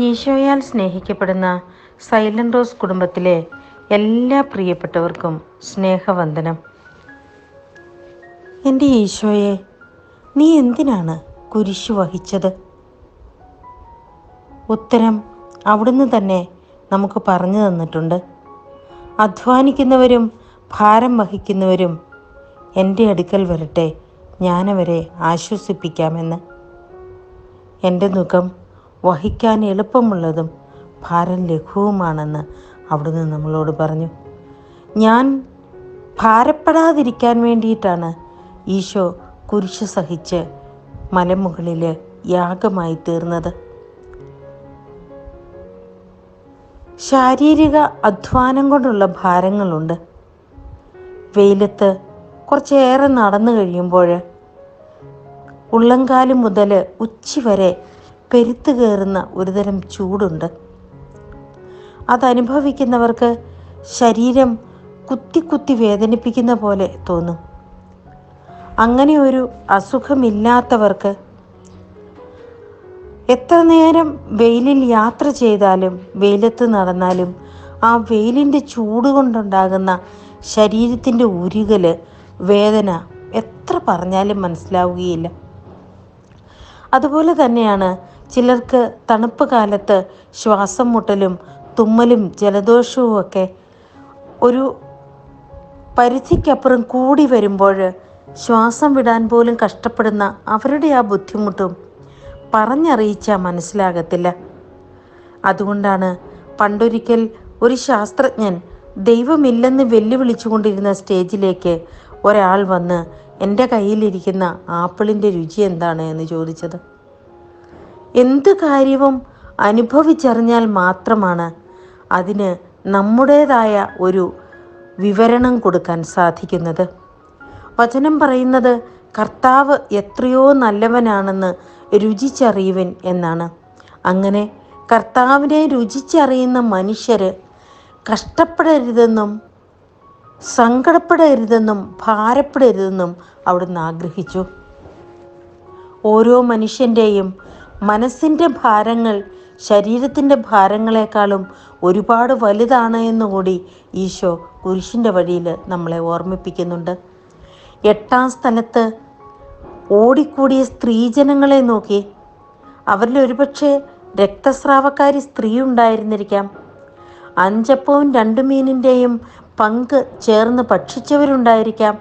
ഈശോയാൽ സ്നേഹിക്കപ്പെടുന്ന silent rose കുടുംബത്തിലെ എല്ലാ പ്രിയപ്പെട്ടവർക്കും സ്നേഹവന്ദനം. എന്റെ ഈശോയെ നീ എന്തിനാണ് കുരിശു വഹിച്ചത്? ഉത്തരം അവിടുന്ന് തന്നെ നമുക്ക് പറഞ്ഞു തന്നിട്ടുണ്ട്. അധ്വാനിക്കുന്നവരും ഭാരം വഹിക്കുന്നവരും എന്റെ അടുക്കൽ വരട്ടെ ഞാനവരെ ആശ്വസിപ്പിക്കാമെന്ന്. എന്റെ മുഖം വഹിക്കാൻ എളുപ്പമുള്ളതും ഭാരം ലഘുവുമാണെന്ന് അവിടുന്ന് നമ്മളോട് പറഞ്ഞു. ഞാൻ ഭാരപ്പെടാതിരിക്കാൻ വേണ്ടിയിട്ടാണ് ഈശോ കുരിശ് സഹിച്ച് മലമുകളിൽ യാഗമായി തീർന്നത്. ശാരീരിക അധ്വാനം കൊണ്ടുള്ള ഭാരങ്ങളുണ്ട്. വെയിലത്ത് കുറച്ചേറെ നടന്നു കഴിയുമ്പോൾ ഉള്ളംകാലം മുതൽ ഉച്ചി വരെ പെരുത്തു കയറുന്ന ഒരുതരം ചൂടുണ്ട്. അതനുഭവിക്കുന്നവർക്ക് ശരീരം കുത്തി കുത്തി വേദനിപ്പിക്കുന്ന പോലെ തോന്നും. അങ്ങനെ ഒരു അസുഖമില്ലാത്തവർക്ക് എത്ര നേരം വെയിലിൽ യാത്ര ചെയ്താലും വെയിലത്ത് നടന്നാലും ആ വെയിലിന്റെ ചൂട് കൊണ്ടുണ്ടാകുന്ന ശരീരത്തിന്റെ ഉരുകൽ വേദന എത്ര പറഞ്ഞാലും മനസ്സിലാവുകയില്ല. അതുപോലെ തന്നെയാണ് ചിലർക്ക് തണുപ്പ് കാലത്ത് ശ്വാസം മുട്ടലും തുമ്മലും ജലദോഷവും ഒക്കെ ഒരു പരിധിക്കപ്പുറം കൂടി വരുമ്പോൾ ശ്വാസം വിടാൻ പോലും കഷ്ടപ്പെടുന്ന അവരുടെ ആ ബുദ്ധിമുട്ടും പറഞ്ഞറിയിച്ചാൽ മനസ്സിലാകത്തില്ല. അതുകൊണ്ടാണ് പണ്ടൊരിക്കൽ ഒരു ശാസ്ത്രജ്ഞൻ ദൈവമില്ലെന്ന് വെല്ലുവിളിച്ചുകൊണ്ടിരുന്ന സ്റ്റേജിലേക്ക് ഒരാൾ വന്ന് എന്റെ കയ്യിലിരിക്കുന്ന ആപ്പിളിന്റെ രുചി എന്താണ് എന്ന് ചോദിച്ചത്. എന്ത് കാര്യവും അനുഭവിച്ചറിഞ്ഞാൽ മാത്രമാണ് അതിന് നമ്മുടേതായ ഒരു വിവരണം കൊടുക്കാൻ സാധിക്കുന്നത്. വചനം പറയുന്നത് കർത്താവ് എത്രയോ നല്ലവനാണെന്ന് രുചിച്ചറിയുവൻ എന്നാണ്. അങ്ങനെ കർത്താവിനെ രുചിച്ചറിയുന്ന മനുഷ്യർ കഷ്ടപ്പെടരുതെന്നും സങ്കടപ്പെടരുതെന്നും ഭാരപ്പെടരുതെന്നും അവിടുന്ന് ആഗ്രഹിച്ചു. ഓരോ മനുഷ്യന്റെയും മനസ്സിന്റെ ഭാരങ്ങൾ ശരീരത്തിന്റെ ഭാരങ്ങളെക്കാളും ഒരുപാട് വലുതാണ് എന്നുകൂടി ഈശോ കുരിശിന്റെ വഴിയിൽ നമ്മളെ ഓർമ്മിപ്പിക്കുന്നുണ്ട്. എട്ടാം സ്ഥലത്ത് ഓടിക്കൂടിയ സ്ത്രീജനങ്ങളെ നോക്കി. അവരിൽ ഒരുപക്ഷെ രക്തസ്രാവക്കാരി സ്ത്രീ ഉണ്ടായിരുന്നിരിക്കാം. അഞ്ചപ്പവും രണ്ടു മീനിന്റെയും പങ്ക് ചേർന്ന് ഭക്ഷിച്ചവരുണ്ടായിരിക്കാം.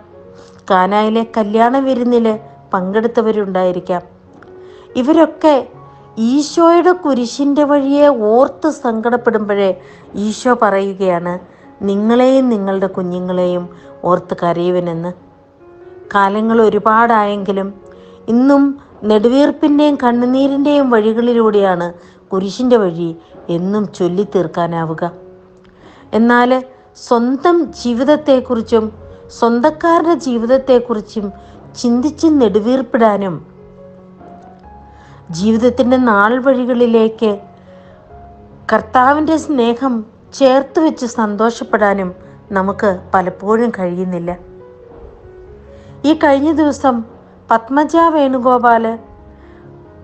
കാനായിലെ കല്യാണ വിരുന്നിൽ പങ്കെടുത്തവരുണ്ടായിരിക്കാം. ഇവരൊക്കെ ഈശോയുടെ കുരിശിന്റെ വഴിയെ ഓർത്ത് സങ്കടപ്പെടുമ്പോഴേ ഈശോ പറയുകയാണ് നിങ്ങളെയും നിങ്ങളുടെ കുഞ്ഞുങ്ങളെയും ഓർത്ത് കരയുവനെന്ന്. കാലങ്ങൾ ഒരുപാടായെങ്കിലും ഇന്നും നെടുവീർപ്പിന്റെയും കണ്ണുനീരിന്റെയും വഴികളിലൂടെയാണ് കുരിശിന്റെ വഴി എന്നും ചൊല്ലിത്തീർക്കാനാവുക. എന്നാൽ സ്വന്തം ജീവിതത്തെക്കുറിച്ചും സ്വന്തക്കാരുടെ ജീവിതത്തെക്കുറിച്ചും ചിന്തിച്ച് നെടുവീർപ്പിടാനും ജീവിതത്തിന്റെ നാൾ വഴികളിലേക്ക് കർത്താവിന്റെ സ്നേഹം ചേർത്ത് വെച്ച് സന്തോഷപ്പെടാനും നമുക്ക് പലപ്പോഴും കഴിയുന്നില്ല. ഈ കഴിഞ്ഞ ദിവസം പത്മജ വേണുഗോപാൽ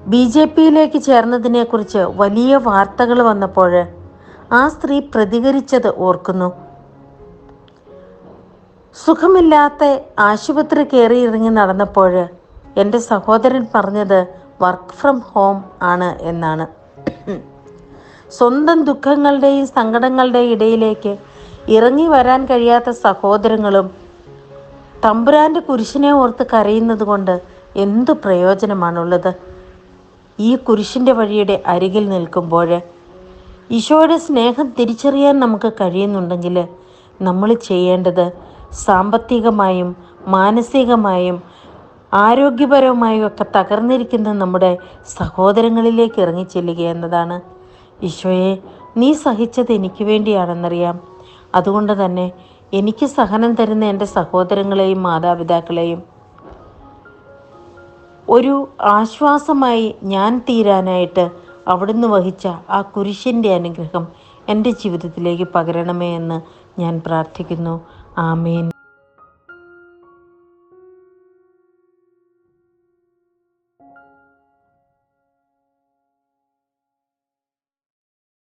ബി ജെ പിയിലേക്ക് ചേർന്നതിനെക്കുറിച്ച് വലിയ വാർത്തകൾ വന്നപ്പോൾ ആ സ്ത്രീ പ്രതികരിച്ചത് ഓർക്കുന്നു. സുഖമില്ലാത്ത ആശുപത്രി കയറി ഇറങ്ങി നടന്നപ്പോൾ എന്റെ സഹോദരൻ പറഞ്ഞത് വർക്ക് ഫ്രം ഹോം ആണ് എന്നാണ്. സ്വന്തം ദുഃഖങ്ങളുടെയും സങ്കടങ്ങളുടെയും ഇടയിലേക്ക് ഇറങ്ങി വരാൻ കഴിയാത്ത സഹോദരങ്ങളും തമ്പുരാന്റെ കുരിശിനെ ഓർത്ത് കരയുന്നത് കൊണ്ട് എന്ത് പ്രയോജനമാണുള്ളത്? ഈ കുരിശിന്റെ വഴിയുടെ അരികിൽ നിൽക്കുമ്പോൾ ഈശോയുടെ സ്നേഹം തിരിച്ചറിയാൻ നമുക്ക് കഴിയുന്നുണ്ടെങ്കിൽ നമ്മൾ ചെയ്യേണ്ടത് സാമ്പത്തികമായും മാനസികമായും ആരോഗ്യപരമായും ഒക്കെ തകർന്നിരിക്കുന്ന നമ്മുടെ സഹോദരങ്ങളിലേക്ക് ഇറങ്ങിച്ചെല്ലുക എന്നതാണ്. ഈശോയെ നീ സഹിച്ചത് എനിക്ക് വേണ്ടിയാണെന്നറിയാം. അതുകൊണ്ട് തന്നെ എനിക്ക് സഹനം തരുന്ന എന്റെ സഹോദരങ്ങളെയും മാതാപിതാക്കളെയും ഒരു ആശ്വാസമായി ഞാൻ തീരാനായിട്ട് അവിടുന്ന് വഹിച്ച ആ കുരിശിന്റെ അനുഗ്രഹം എന്റെ ജീവിതത്തിലേക്ക് പകരണമേ എന്ന് ഞാൻ പ്രാർത്ഥിക്കുന്നു. ആമേൻ.